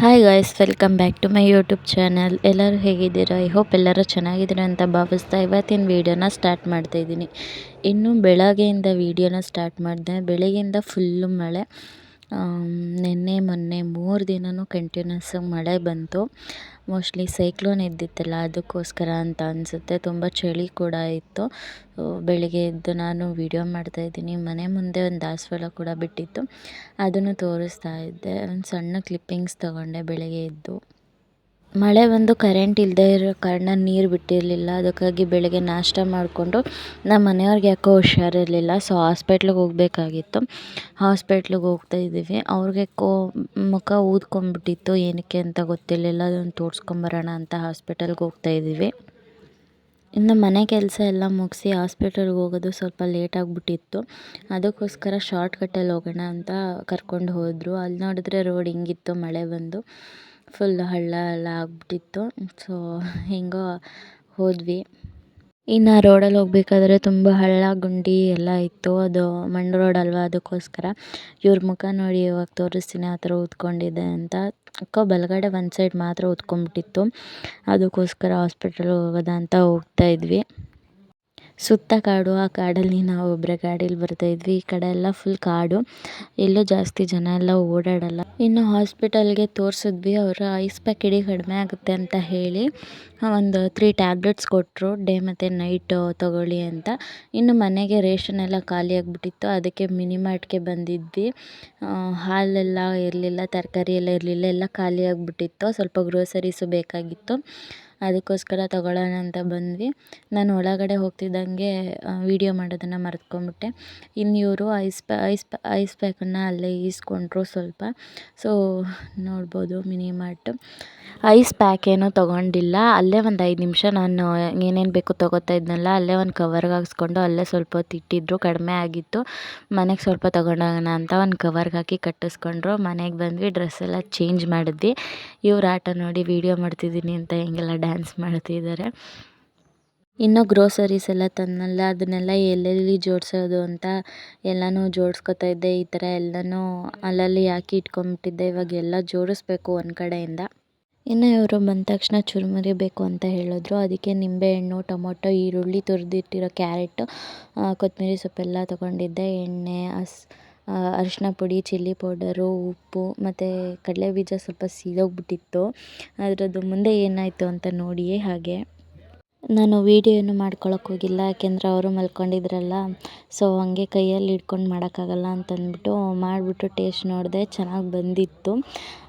Hi guys welcome back to my YouTube channel ಎಲ್ಲರೂ ಹೇಗಿದ್ದೀರಾ? I hope ಎಲ್ಲರೂ ಚೆನ್ನಾಗಿದ್ದೀರಾ ಅಂತ ಭಾವಿಸ್ತಾ ಇವತ್ತಿನ ವೀಡಿಯೋನ ಸ್ಟಾರ್ಟ್ ಮಾಡ್ತಾ ಇದ್ದೀನಿ. ಇನ್ನು ಬೆಳಗ್ಗೆಯಿಂದ ವೀಡಿಯೋನ ಸ್ಟಾರ್ಟ್ ಮಾಡಿದೆ. ಬೆಳಗ್ಗೆಯಿಂದ ಫುಲ್ಲು ಮಳೆ. ನಿನ್ನೆ, ಮೊನ್ನೆ ಮೂರು ದಿನವೂ ಕಂಟಿನ್ಯೂಸ್ ಮಳೆ ಬಂತು. ಮೋಸ್ಟ್ಲಿ ಸೈಕ್ಲೋನ್ ಇದ್ದಿತ್ತಲ್ಲ ಅದಕ್ಕೋಸ್ಕರ ಅಂತ ಅನಿಸುತ್ತೆ. ತುಂಬ ಚಳಿ ಕೂಡ ಇತ್ತು. ಬೆಳಿಗ್ಗೆ ಎದ್ದು ನಾನು ವೀಡಿಯೋ ಮಾಡ್ತಾಯಿದ್ದೀನಿ ಮನೆ ಮುಂದೆ ಒಂದು ದಾಸವಾಳ ಕೂಡ ಬಿಟ್ಟಿತ್ತು. ಅದನ್ನು ತೋರಿಸ್ತಾ ಇದ್ದೆ. ಒಂದು ಸಣ್ಣ ಕ್ಲಿಪ್ಪಿಂಗ್ಸ್ ತೊಗೊಂಡೆ ಬೆಳಗ್ಗೆ ಎದ್ದು. ಮಳೆ ಬಂದು ಕರೆಂಟ್ ಇಲ್ಲದೆ ಇರೋ ಕಾರಣ ನೀರು ಬಿಟ್ಟಿರಲಿಲ್ಲ. ಅದಕ್ಕಾಗಿ ಬೆಳಗ್ಗೆ ನಾಷ್ಟ ಮಾಡಿಕೊಂಡು ನಮ್ಮ ಮನೆಯವ್ರಿಗೆ ಯಾಕೋ ಹುಷಾರಿರಲಿಲ್ಲ. ಸೊ ಹಾಸ್ಪೆಟ್ಲಿಗೆ ಹೋಗಬೇಕಾಗಿತ್ತು. ಹಾಸ್ಪೆಟ್ಲಿಗೆ ಹೋಗ್ತಾ ಇದ್ದೀವಿ. ಅವ್ರಿಗೆ ಕೋ, ಮುಖ ಊದ್ಕೊಂಡ್ಬಿಟ್ಟಿತ್ತು. ಏನಕ್ಕೆ ಅಂತ ಗೊತ್ತಿರಲಿಲ್ಲ. ಅದನ್ನು ತೋರಿಸ್ಕೊಂಬರೋಣ ಅಂತ ಹಾಸ್ಪಿಟಲ್ಗೆ ಹೋಗ್ತಾ ಇದ್ದೀವಿ. ಇನ್ನು ಮನೆ ಕೆಲಸ ಎಲ್ಲ ಮುಗಿಸಿ ಹಾಸ್ಪಿಟಲ್ಗೆ ಹೋಗೋದು ಸ್ವಲ್ಪ ಲೇಟ್ ಆಗಿಬಿಟ್ಟಿತ್ತು. ಅದಕ್ಕೋಸ್ಕರ ಶಾರ್ಟ್ ಕಟ್ಟಲ್ಲಿ ಹೋಗೋಣ ಅಂತ ಕರ್ಕೊಂಡು ಹೋದರು. ಅಲ್ಲಿ ನೋಡಿದ್ರೆ ರೋಡ್ ಹಿಂಗಿತ್ತು, ಮಳೆ ಬಂದು. ಫುಲ್ ಹಳ್ಳ ಎಲ್ಲ ಆಗ್ಬಿಟ್ಟಿತ್ತು. ಸೊ ಹೆಂಗೋ ಹೋದ್ವಿ. ಇನ್ನು ರೋಡಲ್ಲಿ ಹೋಗ್ಬೇಕಾದ್ರೆ ತುಂಬ ಹಳ್ಳ, ಗುಂಡಿ ಎಲ್ಲ ಇತ್ತು. ಅದು ಮಣ್ಣು ರೋಡ್ ಅಲ್ವಾ? ಅದಕ್ಕೋಸ್ಕರ ಇವ್ರ ಮುಖ ನೋಡಿ ಇವಾಗ ತೋರಿಸ್ತೀನಿ ಆ ಥರ ಊದ್ಕೊಂಡಿದೆ ಅಂತ. ಅಕ್ಕ ಬಲಗಡೆ ಒಂದು ಸೈಡ್ ಮಾತ್ರ ಊದ್ಕೊಂಡ್ಬಿಟ್ಟಿತ್ತು ಅದಕ್ಕೋಸ್ಕರ ಹಾಸ್ಪಿಟಲ್ಗೆ ಹೋಗೋದ ಅಂತ ಹೋಗ್ತಾ ಇದ್ವಿ. ಸುತ್ತ ಕಾಡು, ಆ ಕಾಡಲ್ಲಿ ನಾವು ಒಬ್ಬರೇ ಗಾಡೀಲಿ ಬರ್ತಾಯಿದ್ವಿ ಈ ಕಡೆ ಎಲ್ಲ ಫುಲ್ ಕಾಡು. ಎಲ್ಲೂ ಜಾಸ್ತಿ ಜನ ಎಲ್ಲ ಓಡಾಡಲ್ಲ. ಇನ್ನು ಹಾಸ್ಪಿಟಲ್ಗೆ ತೋರಿಸಿದ್ವಿ. ಅವರು ಐಸ್ ಪ್ಯಾಕ್ ಇಡಿ ಕಡಿಮೆ ಆಗುತ್ತೆ ಅಂತ ಹೇಳಿ. ಒಂದು ತ್ರೀ ಟ್ಯಾಬ್ಲೆಟ್ಸ್ ಕೊಟ್ಟರು ಡೇ ಮತ್ತು ನೈಟು ತೊಗೊಳ್ಳಿ ಅಂತ. ಇನ್ನು ಮನೆಗೆ ರೇಷನ್ ಎಲ್ಲ ಖಾಲಿ ಆಗಿಬಿಟ್ಟಿತ್ತು. ಅದಕ್ಕೆ ಮಿನಿಮಾರ್ಟ್ಗೆ ಬಂದಿದ್ವಿ. ಹಾಲೆಲ್ಲ ಇರಲಿಲ್ಲ, ತರಕಾರಿ ಎಲ್ಲ ಇರಲಿಲ್ಲ, ಎಲ್ಲ ಖಾಲಿಯಾಗಿಬಿಟ್ಟಿತ್ತು ಸ್ವಲ್ಪ ಗ್ರೋಸರೀಸು ಬೇಕಾಗಿತ್ತು. ಅದಕ್ಕೋಸ್ಕರ ತಗೊಳ್ಳೋಣ ಅಂತ ಬಂದ್ವಿ. ನಾನು ಒಳಗಡೆ ಹೋಗ್ತಿದ್ದಂಗೆ ವೀಡಿಯೋ ಮಾಡೋದನ್ನು ಮರೆತ್ಕೊಂಬಿಟ್ಟೆ. ಇನ್ನು ಇವರು ice pack ice pack ice ಪ್ಯಾಕನ್ನು ಅಲ್ಲೇ ಈಸ್ಕೊಂಡ್ರು ಸ್ವಲ್ಪ. ಸೊ ನೋಡ್ಬೋದು ಮಿನಿ ಮಾರ್ಟ್ ಐಸ್ ಪ್ಯಾಕ್ ಏನೂ ತೊಗೊಂಡಿಲ್ಲ. ಅಲ್ಲೇ ಒಂದು ಐದು ನಿಮಿಷ ನಾನು ಏನೇನು ಬೇಕು ತೊಗೋತಾ ಇದ್ನಲ್ಲ, ಅಲ್ಲೇ ಒಂದು ಕವರ್ಗೆ ಹಾಕ್ಸ್ಕೊಂಡು ಅಲ್ಲೇ ಸ್ವಲ್ಪ ಹೊತ್ತು ಕಡಿಮೆ ಆಗಿತ್ತು. ಮನೆಗೆ ಸ್ವಲ್ಪ ತೊಗೊಂಡೋಗೋಣ ಅಂತ ಒಂದು ಕವರ್ಗೆ ಹಾಕಿ ಕಟ್ಟಿಸ್ಕೊಂಡ್ರು. ಮನೆಗೆ ಬಂದ್ವಿ ಡ್ರೆಸ್ ಎಲ್ಲ ಚೇಂಜ್ ಮಾಡಿದ್ವಿ. ಇವ್ರು ಆಟ ನೋಡಿ ವೀಡಿಯೋ ಮಾಡ್ತಿದ್ದೀನಿ ಅಂತ ಹೆಂಗೆಲ್ಲ ಡ್ಯಾನ್ಸ್ ಮಾಡ್ತಿದ್ದಾರೆ ಇನ್ನು ಗ್ರೋಸರೀಸ್ ಎಲ್ಲ ತಂದನಲ್ಲ, ಅದನ್ನೆಲ್ಲ ಎಲ್ಲೆಲ್ಲಿ ಜೋಡಿಸೋದು ಅಂತ ಎಲ್ಲನೂ ಜೋಡಿಸ್ಕೊತಾ ಇದ್ದೆ. ಈ ಥರ ಎಲ್ಲನೂ ಅಲ್ಲಲ್ಲಿ ಹಾಕಿ ಇಟ್ಕೊಂಬಿಟ್ಟಿದ್ದೆ ಇವಾಗ ಎಲ್ಲ ಜೋಡಿಸ್ಬೇಕು ಒಂದು ಕಡೆಯಿಂದ. ಇನ್ನು ಇವರು ಬಂದ ತಕ್ಷಣ ಚುರುಮುರಿ ಬೇಕು ಅಂತ ಹೇಳಿದ್ರು. ಅದಕ್ಕೆ ನಿಂಬೆಹಣ್ಣು ಟೊಮೊಟೊ, ಈರುಳ್ಳಿ ತುರಿದಿಟ್ಟಿರೋ ಕ್ಯಾರೆಟು ಕೊತ್ತಂಬರಿ ಸೊಪ್ಪೆಲ್ಲ ತೊಗೊಂಡಿದ್ದೆ. ಎಣ್ಣೆ ಹಸ್ ಅರಿಶಿನ ಪುಡಿ, ಚಿಲ್ಲಿ ಪೌಡರು, ಉಪ್ಪು ಮತ್ತು ಕಡಲೆ ಬೀಜ ಸ್ವಲ್ಪ ಸೀದೋಗ್ಬಿಟ್ಟಿತ್ತು. ಅದರದ್ದು ಮುಂದೆ ಏನಾಯಿತು ಅಂತ ನೋಡಿಯೇ ಹಾಗೆ. ನಾನು ವೀಡಿಯೋ ಏನು ಹೋಗಿಲ್ಲ, ಯಾಕೆಂದರೆ ಅವರು ಮಲ್ಕೊಂಡಿದ್ರಲ್ಲ. ಸೊ ಹಾಗೆ ಕೈಯಲ್ಲಿ ಹಿಡ್ಕೊಂಡು ಮಾಡೋಕ್ಕಾಗಲ್ಲ ಅಂತಂದ್ಬಿಟ್ಟು ಮಾಡಿಬಿಟ್ಟು ಟೇಸ್ಟ್ ನೋಡಿದೆ ಚೆನ್ನಾಗಿ ಬಂದಿತ್ತು.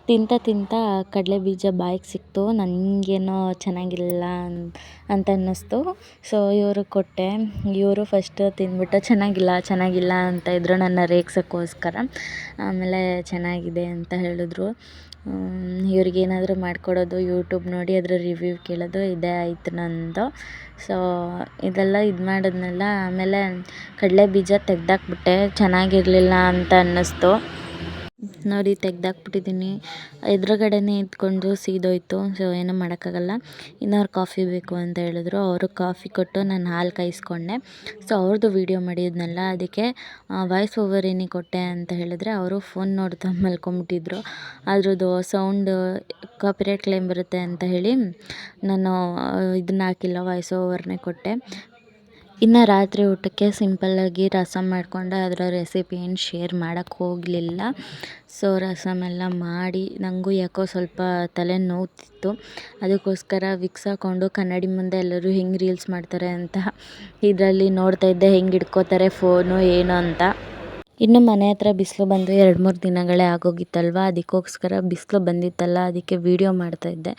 ತಿಂತಾ ತಿಂತಾ ಕಡಲೆ ಬೀಜ ಬಾಯಿಗೆ ಸಿಕ್ತು. ನನಗೇನೋ ಚೆನ್ನಾಗಿಲ್ಲ ಅಂತ ಅನ್ನಿಸ್ತು. ಸೊ ಇವರು ಕೊಟ್ಟೆ. ಇವರು ಫಸ್ಟ್ ತಿಂದ್ಬಿಟ್ಟು ಚೆನ್ನಾಗಿಲ್ಲ ಚೆನ್ನಾಗಿಲ್ಲ ಅಂತ ಇದ್ದರು ನನ್ನ ರೇಗ್ಸೋಕ್ಕೋಸ್ಕರ. ಆಮೇಲೆ ಚೆನ್ನಾಗಿದೆ ಅಂತ ಹೇಳಿದ್ರು. ಇವ್ರಿಗೇನಾದರೂ ಮಾಡಿಕೊಡೋದು ಯೂಟ್ಯೂಬ್ ನೋಡಿ ಅದರ ರಿವ್ಯೂ ಕೇಳೋದು ಇದೇ ಆಯಿತು ನನ್ನದು ಸೊ ಇದೆಲ್ಲ ಇದು ಮಾಡಿದ್ನಲ್ಲ, ಆಮೇಲೆ ಕಡಲೆ ಬೀಜ ತೆಗ್ದಾಕ್ಬಿಟ್ಟೆ. ಚೆನ್ನಾಗಿರಲಿಲ್ಲ ಅಂತ ಅನ್ನಿಸ್ತು. ನೋಡಿ ತೆಗ್ದಾಕ್ಬಿಟ್ಟಿದ್ದೀನಿ. ಎದುರುಗಡೆನೇ ಇದ್ಕೊಂಡು ಸೀದೋಯ್ತು. ಸೊ ಏನೂ ಮಾಡೋಕ್ಕಾಗಲ್ಲ. ಇನ್ನು ಅವ್ರು ಕಾಫಿ ಬೇಕು ಅಂತ ಹೇಳಿದ್ರು. ಅವರು ಕಾಫಿ ಕೊಟ್ಟು ನಾನು ಹಾಲು ಕಾಯಿಸ್ಕೊಂಡೆ. ಸೊ ಅವ್ರದ್ದು ವೀಡಿಯೋ ಮಾಡಿದ್ನಲ್ಲ, ಅದಕ್ಕೆ ವಾಯ್ಸ್ ಓವರ್ ಏನೇ ಕೊಟ್ಟೆ ಅಂತ ಹೇಳಿದ್ರೆ ಅವರು ಫೋನ್ ನೋಡ್ತಾ ಮಲ್ಕೊಂಬಿಟ್ಟಿದ್ರು. ಅದ್ರದ್ದು ಸೌಂಡ್ ಕಾಪಿರೇಟ್ ಕ್ಲೇಮ್ ಬರುತ್ತೆ ಅಂತ ಹೇಳಿ ನಾನು ಇದನ್ನ ಹಾಕಿಲ್ಲ ವಾಯ್ಸ್ ಓವರ್ನೇ ಕೊಟ್ಟೆ. ಇನ್ನು ರಾತ್ರಿ ಊಟಕ್ಕೆ ಸಿಂಪಲ್ಲಾಗಿ ರಸಂ ಮಾಡಿಕೊಂಡೆ ಅದರ ರೆಸಿಪಿ ಏನು ಶೇರ್ ಮಾಡೋಕ್ಕೆ ಹೋಗಲಿಲ್ಲ. ಸೊ ರಸಮ್ ಎಲ್ಲ ಮಾಡಿ ನನಗೂ ಯಾಕೋ ಸ್ವಲ್ಪ ತಲೆ ನೋವ್ತಿತ್ತು. ಅದಕ್ಕೋಸ್ಕರ ವಿಕ್ಸ್ ಹಾಕ್ಕೊಂಡು ಕನ್ನಡಿ ಮುಂದೆ ಎಲ್ಲರೂ ಹೆಂಗೆ ರೀಲ್ಸ್ ಮಾಡ್ತಾರೆ ಅಂತ ಇದರಲ್ಲಿ ನೋಡ್ತಾ ಇದ್ದೆ, ಹೆಂಗೆ ಹಿಡ್ಕೋತಾರೆ, ಫೋನು, ಏನು ಅಂತ. ಇನ್ನು ಮನೆ ಹತ್ರ ಬಿಸಿಲು ಬಂದು ಎರಡು ಮೂರು ದಿನಗಳೇ ಆಗೋಗಿತ್ತಲ್ವ? ಅದಕ್ಕೋಸ್ಕರ ಬಿಸಿಲು ಬಂದಿತ್ತಲ್ಲ, ಅದಕ್ಕೆ ವೀಡಿಯೋ ಮಾಡ್ತಾಯಿದ್ದೆ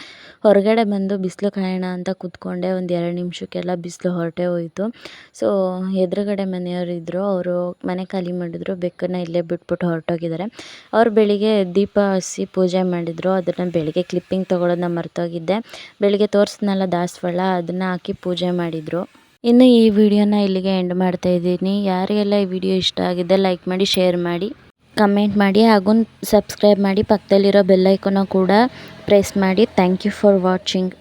ಹೊರಗಡೆ ಬಂದು ಬಿಸಿಲು ಕಾಯೋಣ ಅಂತ ಕೂತ್ಕೊಂಡೆ. ಒಂದು ಎರಡು ನಿಮಿಷಕ್ಕೆಲ್ಲ ಬಿಸಿಲು ಹೊರಟೆ ಹೋಯಿತು. ಸೊ ಎದುರುಗಡೆ ಮನೆಯವರಿದ್ದರು ಅವರು ಮನೆ ಖಾಲಿ ಮಾಡಿದ್ರು. ಬೆಕ್ಕನ್ನ ಇಲ್ಲೇ ಬಿಟ್ಬಿಟ್ಟು ಹೊರಟೋಗಿದ್ದಾರೆ. ಅವ್ರು ಬೆಳಿಗ್ಗೆ ದೀಪ ಹಸಿ ಪೂಜೆ ಮಾಡಿದರು. ಅದನ್ನು ಬೆಳಿಗ್ಗೆ ಕ್ಲಿಪ್ಪಿಂಗ್ ತೊಗೊಳೋದನ್ನ ಮರ್ತೋಗಿದ್ದೆ. ಬೆಳಿಗ್ಗೆ ತೋರಿಸ್ನಲ್ಲ ದಾಸವಾಳ, ಅದನ್ನು ಹಾಕಿ ಪೂಜೆ ಮಾಡಿದರು. ಇನ್ನು ಈ ವಿಡಿಯೋನ ಇಲ್ಲಿಗೆ ಎಂಡ್ ಮಾಡ್ತಾ ಇದ್ದೀನಿ. ಯಾರಿಗೆಲ್ಲ ಈ ವಿಡಿಯೋ ಇಷ್ಟ ಆಗಿದೆ ಲೈಕ್ ಮಾಡಿ ಶೇರ್ ಮಾಡಿ ಕಮೆಂಟ್ ಮಾಡಿ, ಹಾಗೂ ಸಬ್ಸ್ಕ್ರೈಬ್ ಮಾಡಿ, ಪಕ್ಕದಲ್ಲಿರೋ ಬೆಲ್ಲೈಕನ್ನು ಕೂಡ ಪ್ರೆಸ್ ಮಾಡಿ. Thank you for watching